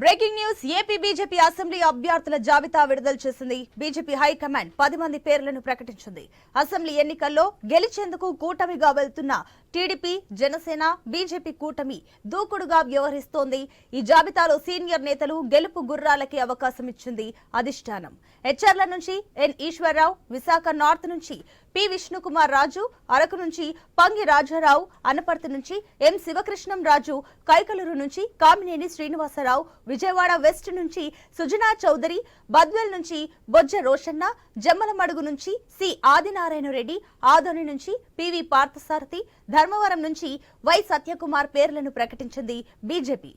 Breaking news AP BJP assembly అభ్యర్థుల జాబితా విడుదల చేసింది. బీజేపీ హైకమాండ్ పది మంది పేర్లను ప్రకటించింది. అసెంబ్లీ ఎన్నికల్లో గెలిచేందుకు కూటమిగా వెళ్తున్న టీడీపీ జనసేన బీజేపీ కూటమి దూకుడుగా వ్యవహరిస్తోంది. ఈ జాబితాలో సీనియర్ నేతలు గెలుపు గుర్రాలకి అవకాశం ఇచ్చింది అధిష్టానం. హెచ్ఆర్ల నుంచి ఎన్ ఈశ్వరరావు విశాఖ నార్త్ నుంచి పి విష్ణుకుమార్ రాజు అరకు నుంచి పంగి రాజారావు అనపర్తి నుంచి ఎం శివకృష్ణం రాజు కైకలూరు నుంచి కామినేని శ్రీనివాసరావు విజయవాడ వెస్ట్ నుంచి సుజనా చౌదరి బద్వేల్ నుంచి బొజ్జ రోషన్న జమ్మలమడుగు నుంచి సి ఆదినారాయణ రెడ్డి ఆదోని నుంచి పివి పార్థసారథి ధర్మవరం నుంచి వై సత్యకుమార్ పేర్లను ప్రకటించింది బీజేపీ.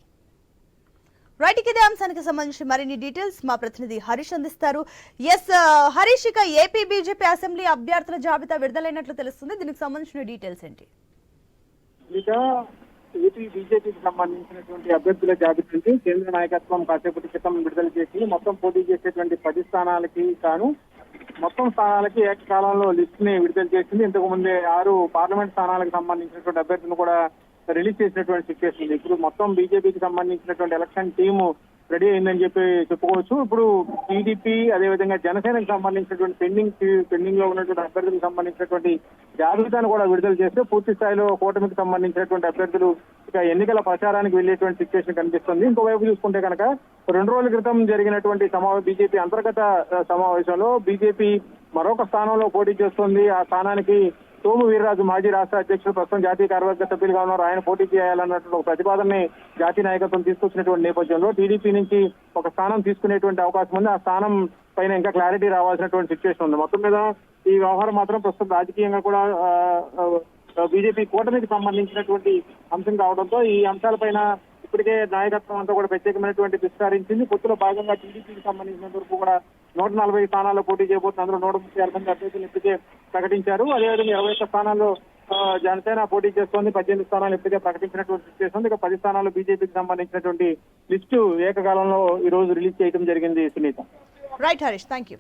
రైట్ ఇదే అంశానికి సంబంధించి మరిన్ని డీటెయిల్స్ మా ప్రతినిధి హరీష్ అందిస్తారు. ఎస్ హరీష్ ఇక ఏపీ బీజేపీ అసెంబ్లీ అభ్యర్థుల జాబితా విడుదలైనట్లు తెలుస్తుంది. దీనికి సంబంధించిన డీటెయిల్స్ ఏంటి? ఏపీ బీజేపీకి సంబంధించినటువంటి అభ్యర్థుల జాబితాకి కేంద్ర నాయకత్వం కాసేపటి క్రితం విడుదల చేసి మొత్తం పోటీ చేసేటువంటి పది స్థానాలకి కాను మొత్తం స్థానాలకి ఏకకాలంలో లిస్ట్ని విడుదల చేసింది. ఇంతకు ముందే ఆరు పార్లమెంట్ స్థానాలకు సంబంధించినటువంటి అభ్యర్థులను కూడా రిలీజ్ చేసినటువంటి సిచ్యువేషన్ ఉంది. ఇప్పుడు మొత్తం బీజేపీకి సంబంధించినటువంటి ఎలక్షన్ టీము రెడీ అయిందని చెప్పి చెప్పుకోవచ్చు. ఇప్పుడు టీడీపీ అదేవిధంగా జనసేనకు సంబంధించినటువంటి పెండింగ్ పెండింగ్లో ఉన్నటువంటి అభ్యర్థులకు సంబంధించినటువంటి జాబితాను కూడా విడుదల చేస్తే పూర్తి స్థాయిలో కూటమికి సంబంధించినటువంటి అభ్యర్థులు ఇక ఎన్నికల ప్రచారానికి వెళ్ళేటువంటి సిచ్యువేషన్ కనిపిస్తుంది. ఇంకోవైపు చూసుకుంటే కనుక రెండు రోజుల క్రితం జరిగినటువంటి సమావేశ బీజేపీ అంతర్గత సమావేశంలో బీజేపీ మరొక స్థానంలో పోటీ చేస్తుంది. ఆ స్థానానికి సోము వీర్రాజు మాజీ రాష్ట్ర అధ్యక్షుడు ప్రస్తుతం జాతీయ కార్యవర్గ సభ్యులుగా ఉన్నారు. ఆయన పోటీ చేయాలన్నటువంటి ఒక ప్రతిపాదనని జాతీయ నాయకత్వం తీసుకొచ్చినటువంటి నేపథ్యంలో టీడీపీ నుంచి ఒక స్థానం తీసుకునేటువంటి అవకాశం ఉంది. ఆ స్థానం పైన ఇంకా క్లారిటీ రావాల్సినటువంటి సిచ్యువేషన్ ఉంది. మొత్తం మీద ఈ వ్యవహారం మాత్రం ప్రస్తుతం రాజకీయంగా కూడా బీజేపీ కూటమికి సంబంధించినటువంటి అంశం కావడంతో ఈ అంశాలపైన ఇప్పటికే నాయకత్వం అంతా కూడా ప్రత్యేకమైనటువంటి విస్తరించింది. పొత్తులో భాగంగా టీడీపీకి సంబంధించినంత వరకు కూడా నూట నలభై స్థానాల్లో పోటీ చేయబోతున్న అందులో నూట ముప్పై ఆరు మంది అభ్యర్థులు ఇప్పటికే ప్రకటించారు. అదేవిధంగా ఇరవై ఒక్క స్థానాల్లో జనసేన పోటీ చేస్తోంది. పద్దెనిమిది స్థానాలు ఇప్పటికే ప్రకటించినటువంటి సిచ్యువేషన్ ఇక పది స్థానాల్లో బీజేపీకి సంబంధించినటువంటి లిస్టు ఏకకాలంలో ఈ రోజు రిలీజ్ చేయడం జరిగింది Sunitha. Right Harish thank you